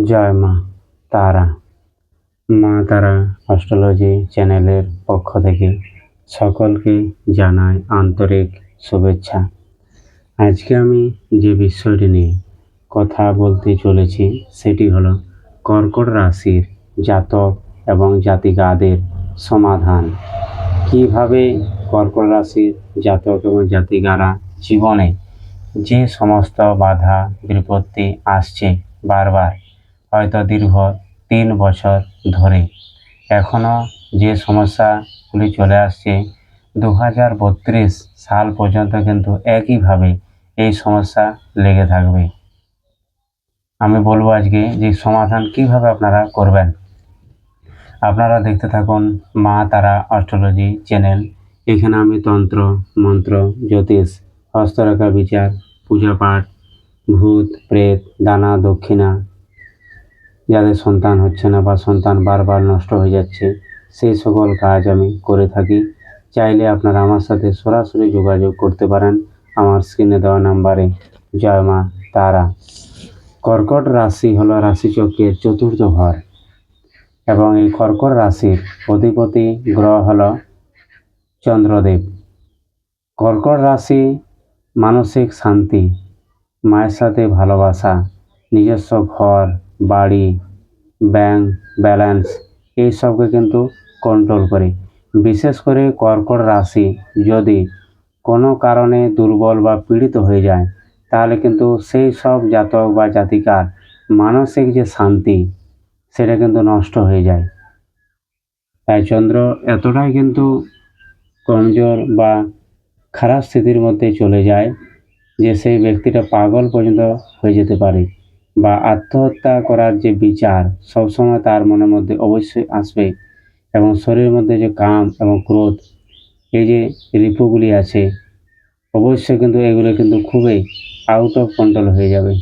জয় মা তারা। মা তারা অস্ট্রোলজি চ্যানেলের পক্ষ থেকে সকলকে জানাই আন্তরিক শুভেচ্ছা। আজকে আমি যে বিষয়টি নিয়ে কথা বলতে চলেছি, সেটি হলো কর্কট রাশির জাতক এবং জাতিকাদের সমাধান। কীভাবে কর্কট রাশির জাতক এবং জাতিকারা জীবনে যে সমস্ত বাধা বিপত্তি আসছে বারবার হয়তো দীর্ঘ তিন বছর ধরে। এখনও যে সমস্যাগুলি চলে আসছে দু হাজার বত্রিশ সাল পর্যন্ত কিন্তু একইভাবে এই সমস্যা লেগে থাকবে। আমি বলব আজকে যে সমাধান কীভাবে আপনারা করবেন। আপনারা দেখতে থাকুন মা তারা অস্ট্রোলজি চ্যানেল। এখানে আমি তন্ত্র, মন্ত্র, জ্যোতিষ, হস্তরেখা বিচার, পূজা পাঠ, ভূত, প্রেত, দানা, দক্ষিণা যাদের সন্তান হচ্ছে না বা সন্তান বারবার নষ্ট হয়ে যাচ্ছে, সেই সকল কাজ আমি করে থাকি। চাইলে আপনারা আমার সাথে সরাসরি যোগাযোগ করতে পারেন। আমার স্ক্রিনে দেওয়া নাম্বারে। জয় মা, তারা। কর্কট রাশি হলো রাশিচক্রের চতুর্থ ঘর এবং এই কর্কট রাশির অধিপতি গ্রহ হল চন্দ্রদেব। কর্কট রাশি মানসিক শান্তি, মায়ের সাথে ভালোবাসা, নিজস্ব ঘর বাড়ি ব্যাংক ব্যালেন্স এইসবকে কিন্তু কন্ট্রোল করে। বিশেষ করে কর্কট রাশি যদি কোনো কারণে দুর্বল বা পীড়িত হয়ে যায়, তাহলে কিন্তু সেই সব জাতক বা জাতিকার মানসিক যে শান্তি, সেটা কিন্তু নষ্ট হয়ে যায়। তাই চন্দ্র, এতটাই কিন্তু কমজোর বা খারাপ স্থিতির মধ্যে চলে যায় যে সেই ব্যক্তিটা পাগল পর্যন্ত হয়ে যেতে পারে। বা আত্মহত্যা করার যে বিচার সবসময় তার মনের মধ্যে অবশ্যই আসবে এবং শরীরের মধ্যে যে কাম এবং ক্রোধ, এই যে রিপুগুলি আছে, অবশ্যই কিন্তু এগুলো কিন্তু খুবই আউট অফ কন্ট্রোল হয়ে যাবে।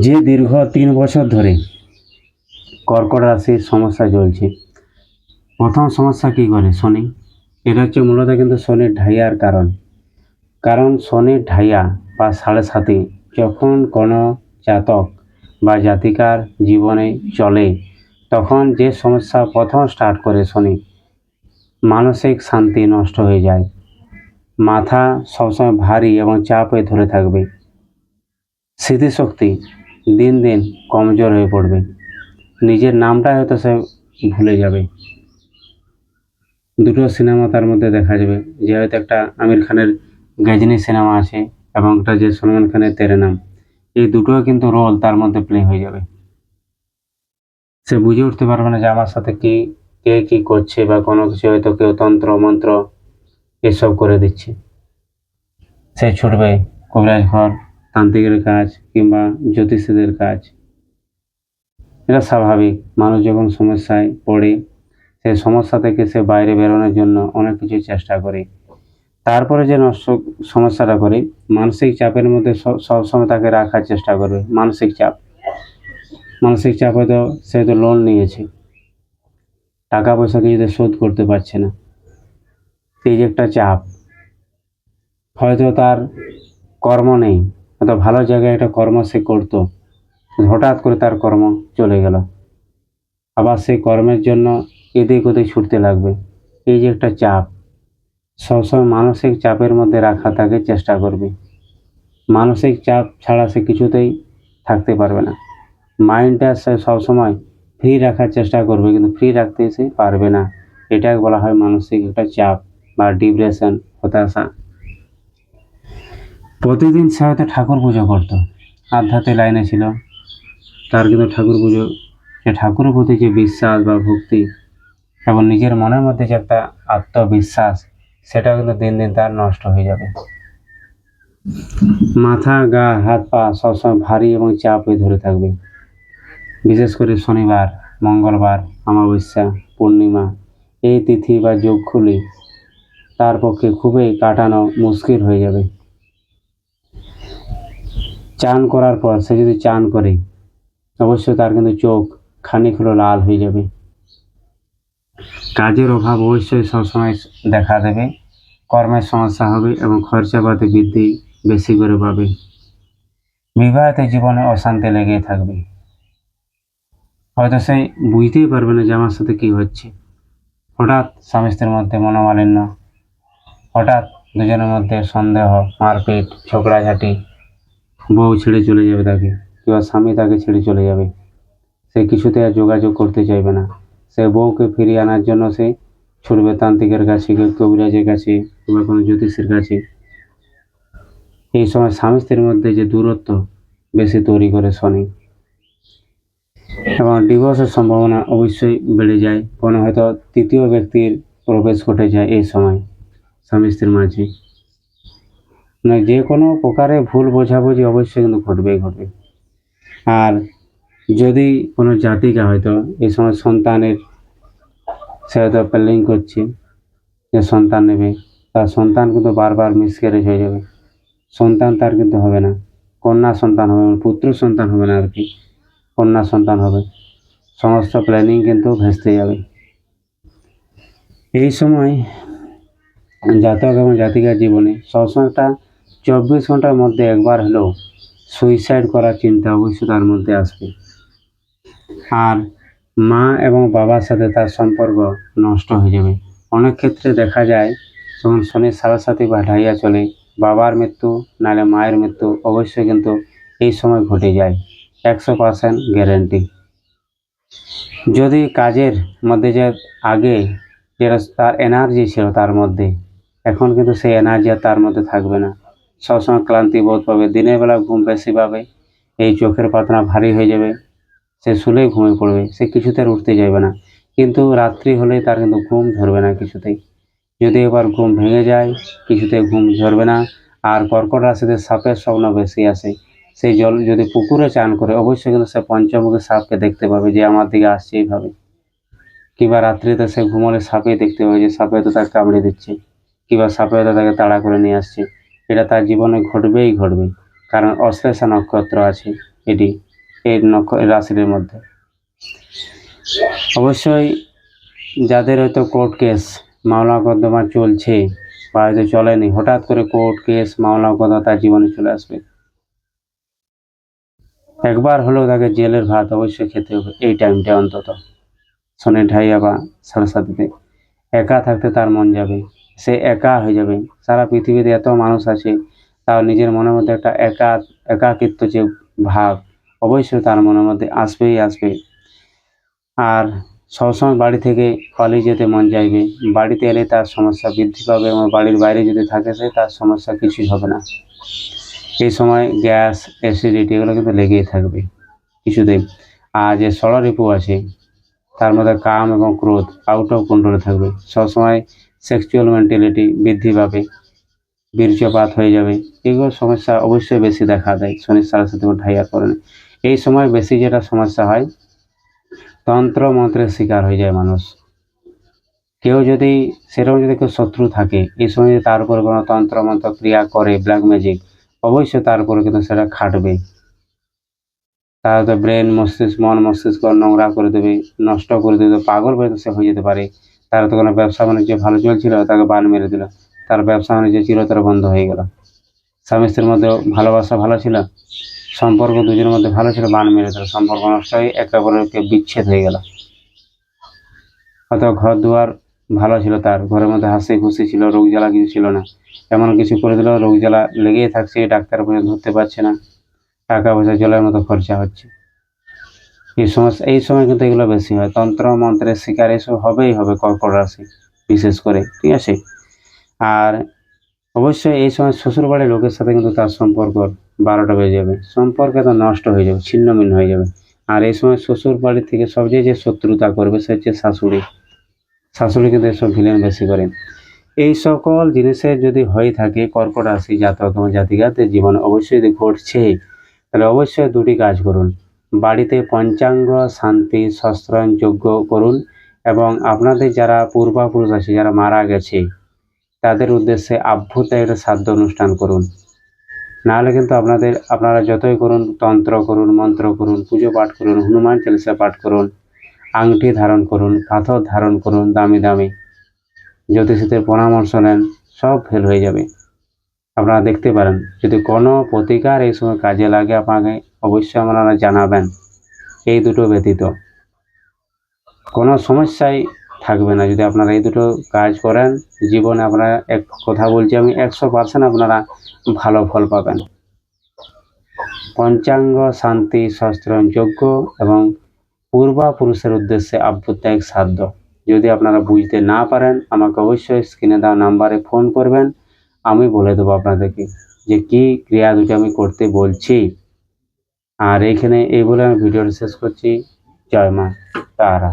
যে দীর্ঘ তিন বছর ধরে কর্কট রাশির সমস্যা চলছে, প্রথম সমস্যা কী করে শনি? এটা হচ্ছে মূলত কিন্তু শনির ঢাইয়ার কারণ। কারণ শনির ঢাইয়া বা সাড়ে সাথে যখন কোনো জাতক বা জাতিকার জীবনে চলে, তখন যে সমস্যা প্রথম স্টার্ট করে শনি, মানসিক শান্তি নষ্ট হয়ে যায়। মাথা সবসময় ভারী এবং চাপ হয়ে ধরে থাকবে। স্মৃতিশক্তি দিন দিন কমজোর হয়ে পড়বে। নিজের নামটা হয়তো সে ভুলে যাবে। দুটো সিনেমা তার মধ্যে দেখা যাবে। যে হয়তো একটা আমির খানের গজনি সিনেমা আছে। এবং একটা যে সলমান খানের তেরে নাম, এই দুটো কিন্তু রোল তার মধ্যে প্লে হয়ে যাবে। সে বুঝে উঠতে পারবে না যে আমার সাথে কি, কে কি করছে বা কোনো কিছু হয়তো কেউ তন্ত্র, মন্ত্র এসব করে দিচ্ছে। সে ছুটবে কবিরাজ ঘর, তান্ত্রিকের কাজ কিংবা জ্যোতিষীদের কাজ। এটা স্বাভাবিক। মানুষ যখন সমস্যায় পড়ে সেই সমস্যা থেকে সে বাইরে বেরোনোর জন্য অনেক কিছু চেষ্টা করে। তারপরে যে সমস্যাটা করে, মানসিক চাপের মধ্যে সব- সবসময় তাকে রাখার চেষ্টা করবে, মানসিক চাপ। মানসিক চাপ হয়তো সে হয়তো লোন নিয়েছে। টাকা পয়সা কিছুতে শোধ করতে পারছে না। এই যে একটা চাপ। হয়তো তার কর্ম নেই, হয়তো ভালো জায়গায় একটা কর্ম সে করতো। হঠাৎ করে তার কর্ম চলে গেল। আবার সেই কর্মের জন্য এদিক ওদিক ছুটতে লাগবে। এই যে একটা চাপ। সবসময় মানসিক চাপের মধ্যে রাখা তাকে চেষ্টা করবে। মানসিক চাপ ছাড়া সে কিছুতেই থাকতে পারবে না। মাইন্ডটা সে সবসময় ফ্রি রাখার চেষ্টা করবে, কিন্তু ফ্রি রাখতে সে পারবে না। এটাকে বলা হয় মানসিক একটা চাপ বা ডিপ্রেশন হতাশা। প্রতিদিন সে হয়তো ঠাকুর পুজো করতো। আধ্যাত্মিক লাইনে ছিল। তার কিন্তু ঠাকুর পুজো, সে ঠাকুরের প্রতি যে বিশ্বাস বা ভক্তি, এবং নিজের মনের মধ্যে যে একটা আত্মবিশ্বাস সেটা কিন্তু দিন দিন তার নষ্ট হয়ে যাবে। মাথা, গা, হাত, পা সবসময় ভারী এবং চাপ হয়ে ধরে থাকবে। বিশেষ করে শনিবার, মঙ্গলবার, অমাবস্যা, পূর্ণিমা, এই তিথি বা যোগগুলি তার পক্ষে খুবই কাটানো মুশকিল হয়ে যাবে। চান করার পর সে যদি চান করে, অবশ্যই তার কিন্তু চোখ খানিক হলো লাল হয়ে যাবে। কাজের অভাব অবশ্যই সবসময় দেখা দেবে। কর্মের সমস্যা হবে এবং খরচাপাতি বৃদ্ধি বেশি করে পাবে। বিবাহিত জীবনে অশান্তি লেগেই থাকবে। হয়তো সে বুঝতেই পারবে না যে আমার সাথে কী হচ্ছে। হঠাৎ স্বামী স্ত্রীর মধ্যে মনোমালিন্য, হঠাৎ দুজনের মধ্যে সন্দেহ, মারপিট, ঝগড়াঝাটি, বউ ছেড়ে চলে যাবে তাকে, কিংবা স্বামী তাকে ছেড়ে চলে যাবে। সে কিছুতে আর যোগাযোগ করতে চাইবে না। সে বউকে ফিরিয়ে আনার জন্য সে ছুটবে তান্ত্রিকের কাছে, কেউ কবিরাজের কাছে কিংবা কোনো জ্যোতিষের কাছে। এই সময় স্বামী স্ত্রীর মধ্যে যে দূরত্ব বেশি তৈরি করে শনি। এবং ডিভোর্সের সম্ভাবনা অবশ্যই বেড়ে যায়। কোনো হয়তো তৃতীয় ব্যক্তির প্রবেশ ঘটে যায় এই সময় স্বামী স্ত্রীর মাঝে। মানে যে কোনো প্রকারে ভুল বোঝাবুঝি অবশ্যই কিন্তু ঘটবেই, ঘটবে। আর যদি কোনো জাতিকা হয়তো এই সময় সন্তানের সে হয়তো প্ল্যানিং করছে যে সন্তান নেবে তার সন্তান কিন্তু বারবার মিসক্যারেজ হয়ে যাবে। সন্তান তার কিন্তু হবে না। কন্যা সন্তান হবে না, পুত্র সন্তান হবে না আর কি। কন্যা সন্তান হবে। সমস্ত প্ল্যানিং কিন্তু ভেস্তে যাবে। এই সময় জাতক এবং জাতিকার জীবনে সবসময় একটা চব্বিশ ঘণ্টার মধ্যে একবার হলেও সুইসাইড করার চিন্তা অবশ্যই তার মধ্যে আসবে। আর মা এবং বাবার সাথে তার সম্পর্ক নষ্ট হয়ে যাবে। অনেক ক্ষেত্রে দেখা যায়, যখন শনির সাথে বা ঢাইয়া চলে, বাবার মৃত্যু নাহলে মায়ের মৃত্যু অবশ্যই কিন্তু এই সময় ঘটে যায়। একশো পার্সেন্ট গ্যারেন্টি। যদি কাজের মধ্যে যে আগে যেটা তার এনার্জি ছিল তার মধ্যে, এখন কিন্তু সেই এনার্জি আর তার মধ্যে থাকবে না। সবসময় ক্লান্তি বোধ পাবে, দিনের বেলা ঘুম বেশি পাবে, এই চোখের পাতনা ভারী হয়ে যাবে। সে শুলেই ঘুমিয়ে পড়বে, সে কিছুতে আর উঠতে যাবে না। কিন্তু রাত্রি হলেই তার কিন্তু ঘুম ধরবে না কিছুতেই। যদি এবার ঘুম ভেঙে যায় কিছুতে ঘুম ধরবে না। আর কর্কট রাশিতে সাপের স্বপ্ন বেশি আসে সেই জল যদি পুকুরে চান করে, অবশ্যই কিন্তু সে পঞ্চমুখী সাপকে দেখতে পাবে যে আমার দিকে আসছে এইভাবে। কিংবা রাত্রিতে সে ঘুমলে সাপে দেখতে পাবে যে সাপে তো তাকে কামড়ে দিচ্ছে, কিংবা সাপে তো তাকে তাড়া করে নিয়ে আসছে। এটা তার জীবনে ঘটবেই ঘটবে, কারণ অশ্লেষা নক্ষত্র আছে এটি। নক্ষ রাশির মধ্যে। অবশ্যই যাদের হয়তো কোর্ট কেস, মামলা মোকদ্দমা চলছে বা হয়তো চলেনি, হঠাৎ করে কোর্ট কেস, মামলা মোকদ্দমা তার জীবনে চলে আসবে। একবার হলেও তাকে জেলের ভাত অবশ্যই খেতে হবে এই টাইমটা অন্তত। শনি ঢাইয়া বা সাড়ে সাথে একা থাকতে তার মন যাবে, সে একা হয়ে যাবে। সারা পৃথিবীতে এত মানুষ আছে, তাও নিজের মনের মধ্যে একটা একা, একাকিত্ব যে ভাব। অবশ্যই তার মনের মধ্যে আসবেই আসবে। আর সবসময় বাড়ি থেকে পালিয়ে যেতে মন চাইবে। বাড়িতে এলে তার সমস্যা বৃদ্ধি পাবে এবং বাড়ির বাইরে যদি থাকে সে তার সমস্যা কিছুই হবে না। এই সময় গ্যাস অ্যাসিডিটি এগুলো কিন্তু লেগেই থাকবে কিছুতেই আর যে ষড় রিপু আছে, তার মধ্যে কাম এবং ক্রোধ আউট অফ কন্ট্রোলে থাকবে। সবসময় সেক্সুয়াল মেন্টালিটি বৃদ্ধি পাবে, বীর্যপাত হয়ে যাবে। এগুলো সমস্যা অবশ্যই বেশি দেখা দেয়। শনির সাড়ে সাথে ঢাইয়ার কারণে এই সময় বেশি যেটা সমস্যা হয়, তন্ত্র মন্ত্রের শিকার হয়ে যায় মানুষ। কেউ যদি, সেরকম যদি কেউ শত্রু থাকে, এই সময় যদি তার উপর কোনো তন্ত্র মন্ত্র ক্রিয়া করে ব্ল্যাক ম্যাজিক অবশ্যই তার উপরে কিন্তু সেটা খাটবে। তার তো ব্রেন মস্তিষ্ক, মন, মস্তিষ্ক নোংরা করে দেবে, নষ্ট করে দেবে, পাগল পর্যন্ত সে হয়ে যেতে পারে। তার তো কোনো ব্যবসা বাণিজ্য ভালো চলছিল, তাকে বান মেরে দিল। তার ব্যবসা বাণিজ্য চিরতর বন্ধ হয়ে গেল। স্বামী স্ত্রীর মধ্যে ভালোবাসা ভালো ছিল? সম্পর্ক দুজনের মধ্যে ভালো ছিল, বান মেরে দিল। সম্পর্ক নষ্ট হয়ে একে অপরকে বিচ্ছেদ হয়ে গেল। হয়তো ঘর দুয়ার ভালো ছিল তার। ঘরের মধ্যে হাসি খুশি ছিল, রোগ জ্বালা কিছু ছিল না। এমন কিছু করে দিল, রোগ জ্বালা লেগেই থাকছে ডাক্তার পর্যন্ত ধরতে পারছে না। টাকা পয়সা জলের মতো খরচা হচ্ছে। এই সমস্যা এই সময় কিন্তু এগুলো বেশি হয়। তন্ত্র, মন্ত্রের শিকার এসব হবেই হবে কর্কট রাশি, বিশেষ করে। ঠিক আছে? আর অবশ্যই এই সময় শ্বশুর বাড়ির লোকের সাথে কিন্তু তার সম্পর্ক বারোটা বেজে যাবে। সম্পর্ক তো নষ্ট হয়ে যাবে, ছিন্নভিন্ন হয়ে যাবে। আর এই সময় শ্বশুর বাড়ি থেকে সবচেয়ে যে শত্রুতা করবে, সে হচ্ছে শাশুড়ি। শাশুড়ি কিন্তু এসব ভিলেন বেশি করেন এই সকল জিনিসের যদি হয়ে থাকে, কর্কট রাশি, জাতক এবং জীবনে অবশ্যই যদি ঘটছে, তাহলে অবশ্যই দুটি কাজ করুন। বাড়িতে পঞ্চাঙ্গ, শান্তি শস্ত্রায়ন যজ্ঞ করুন এবং আপনাদের যারা পূর্বাপুরুষ আছে, যারা মারা গেছে, তাদের উদ্দেশ্যে আভ্যুতে একটা শ্রাদ্ধ অনুষ্ঠান করুন। নাহলে কিন্তু আপনাদের, আপনারা যতই করুন, তন্ত্র করুন, মন্ত্র করুন, পুজো পাঠ করুন, হনুমান চালিসা পাঠ করুন, আংটি ধারণ করুন পাথর ধারণ করুন, দামি দামি, জ্যোতিষীদের পরামর্শ নেন, সব ফেল হয়ে যাবে। আপনারা দেখতে পারেন, যদি কোনো প্রতিকার এই সময় কাজে লাগে, আপনাকে অবশ্যই আপনারা জানাবেন। এই দুটো ব্যতীত। কোনো সমস্যাই থাকবে না। যদি আপনারা এই দুটো কাজ করেন, জীবনে আপনারা এক, কথা বলছি আমি, একশো পার্সেন্ট আপনারা ভালো ফল পাবেন। পঞ্চাঙ্গ শান্তি শাস্ত্রণ যজ্ঞ এবং পূর্বাপুরুষের উদ্দেশ্যে আভ্যুত্যায়িক সাধ্য। যদি আপনারা বুঝতে না পারেন, আমাকে অবশ্যই স্ক্রিনে দেওয়া নাম্বারে ফোন করবেন। আমি বলে দেবো আপনাদেরকে যে কি ক্রিয়া দুটো আমি করতে বলছি। আর এইখানে এই বলে আমি ভিডিওটা শেষ করছি। জয় মা তারা।